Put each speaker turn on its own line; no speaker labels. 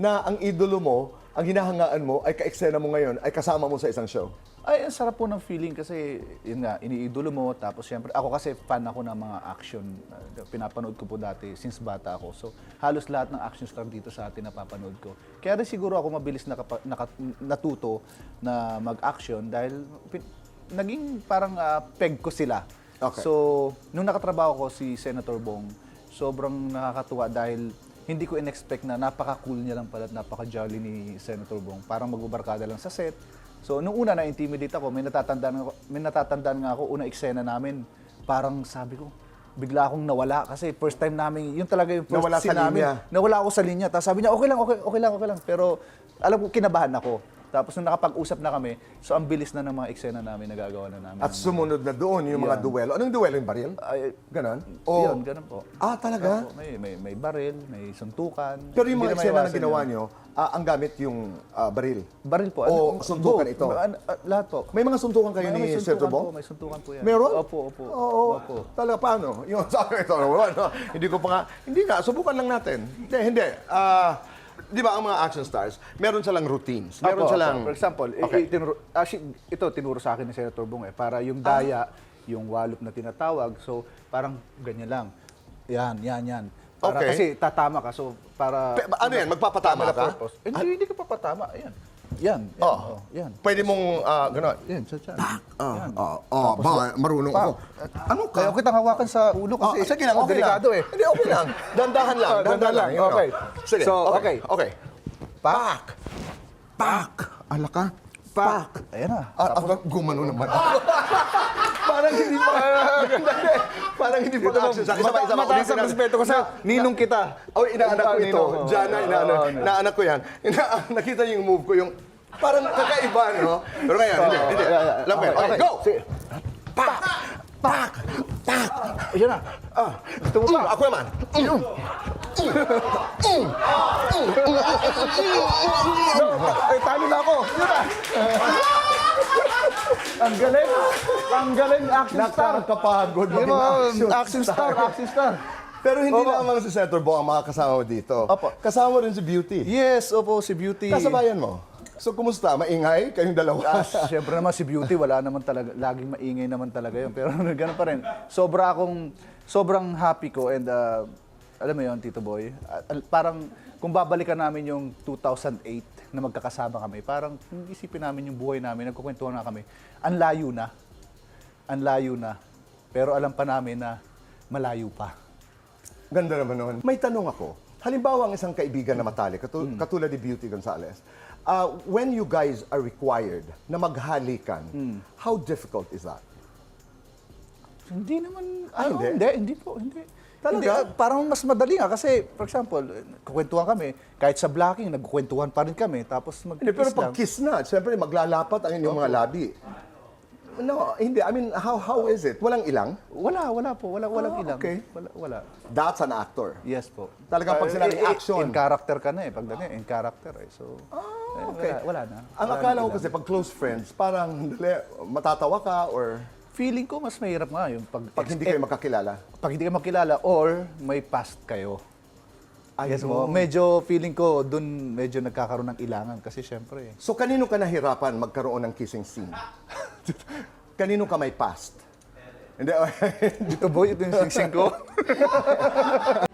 na ang idolo mo, ang hinahangaan mo, ay ka-eksena mo ngayon, ay kasama mo sa isang show?
Ay, ang sarap po ng feeling kasi, yun nga, iniidolo mo. Tapos syempre, ako kasi fan ako ng mga action. Uh, pinapanood ko po dati since bata ako. So, halos lahat ng action star dito sa atin napapanood ko. Kaya rin siguro ako mabilis nakapa, naka, natuto na mag-action dahil pin- naging parang ah, peg ko sila.
Okay.
So, nung nakatrabaho ko si Senator Bong, sobrang nakakatuwa dahil hindi ko in-expect na napaka-cool niya lang pala at napaka-jolly ni Senator Bong. Parang magbubarkada lang sa set. So, nung una na-intimidate ako, may natatandaan, ako- may natatandaan nga ako, una eksena namin, parang sabi ko, bigla akong nawala kasi first time namin, yun talaga yung first
Nawala
scene
sa
namin.
linya.
Nawala ako sa linya. Tapos sabi niya, okay lang, okay, okay lang, okay lang. Pero alam ko, kinabahan ako. Tapos nung nakapag-usap na kami, so ang bilis na ng mga eksena namin, nagagawa na namin.
At sumunod na doon yung mga
Yan.
duelo. Anong duelo yung baril?
Ay,
Ganon?
Yun, ganun po.
Ah, talaga?
Opo, may, may, may baril, may suntukan.
Pero yung mga eksena na
maiwasan
ginawa nyo, ah, ang gamit yung ah, baril.
Baril po.
O suntukan
both.
ito?
Ano, ah, lahat po.
May mga suntukan kayo
May-
ni Senator
suntukan may suntukan po yan.
Meron?
Opo, opo.
Oo.
Opo.
Talaga paano? Yung sa akin ito, ano, hindi ko pa nga, hindi nga, subukan lang natin. Hindi, hindi. Ah, di ba ang mga action stars, meron silang routines. Meron
Opo,
silang...
opo. For example, i-
Okay.
i- tinuro, actually, ito tinuro sa akin ni Senator Bong eh, para yung daya, yung wallop na tinatawag, so parang ganyan lang. Yan, yan, yan. Para,
Okay.
Kasi tatama ka, so para...
Pe- ano yan, magpapatama
Tama na
ka?
purpose. Hindi, hindi ka papatama. Yan. Yan. Yan.
Oh.
oh, yan.
Pwede mong, ah, gano'n.
Yan, sa tiyan.
Ah,
Yan.
ah, ah, ba, marunong
Pa-
ako. Ano ka?
Kaya kitang hawakan sa ulo kasi
sige lang, okay
delikado
lang.
eh.
Hindi, okay lang. Dandahan lang,
Ah,
dandahan lang.
lang,
yun,
okay.
oh. Sige,
So,
okay.
okay.
Okay. Pak! Pak! Ala ka? Pak!
Ayan na.
Ah, ah, gumano naman. parang hindi pa. parang hindi pa action sa akin. Isa pa, isa pa.
Mataas ang respeto ko sa ninong kita.
Oh, inaanak ko ito.
Oh.
Diyan na, inaanak, inaanak ko yan. Ina, nakita niyo yung move ko, yung parang kakaiba, no? Pero ngayon, hindi, hindi. Yan. Okay, go!
Sige.
Pak! Pak! Pak!
Ayan na.
Ah,
Gusto mo
mm,
pa?
ako naman. Mm.
Ay, talo na ako. Yun na. ang galing. Ang galing action star.
Nakakapagod maging action,
action star, action star.
Pero hindi
Opo.
lamang si Senator Bong ang makakasama mo dito.
Opo.
Kasama rin si Beauty.
Yes, opo, si Beauty.
Kasabayan mo. So, kumusta? Maingay? Kayong dalawa?
Ah, Siyempre naman si Beauty, wala naman talaga, laging maingay naman talaga yun. Pero gano'n pa rin. Sobra akong, sobrang happy ko and uh, alam mo yun, Tito Boy, al- parang kung babalikan namin yung 2008 na magkakasama kami, parang kung isipin namin yung buhay namin, nagkukwentuhan na kami, ang layo na. Ang layo na. Pero alam pa namin na malayo pa.
Ganda naman noon. May tanong ako. Halimbawa, ang isang kaibigan na matalik, katu-
Hmm.
katulad ni Beauty Gonzales, uh, when you guys are required na maghalikan,
Hmm.
how difficult is that?
Hindi naman,
Ah,
ano,
hindi?
hindi, hindi po, hindi.
Talaga?
Hindi, ah, parang mas madali nga kasi, for example, kukwentuhan kami, kahit sa blocking, nagkukwentuhan pa rin kami, tapos mag
Hindi, pero pag kiss na, siyempre maglalapat ang inyong mga labi. No, hindi. I mean, how how is it? Walang ilang?
Wala, wala po, wala, walang
Ah,
ilang.
okay.
Wala, wala.
That's an actor.
Yes po.
Talagang pag
Ah,
sinabing
eh, eh,
action.
In character ka na eh, pag ganyan, in character eh. So, eh,
okay.
wala, wala na.
Ang
Wala
akala
na
ko
ilang.
kasi pag close friends, parang dali, matatawa ka or
Feeling ko mas mahirap nga yung pag,
pag hindi kayo makakilala.
pag hindi kayo makilala or may past kayo. Yes mo, medyo feeling ko dun medyo nagkakaroon ng ilangan kasi syempre eh.
So kanino ka nahirapan magkaroon ng kissing scene? kanino ka may past? Hindi,
Dito boy, ito yung singsing ko.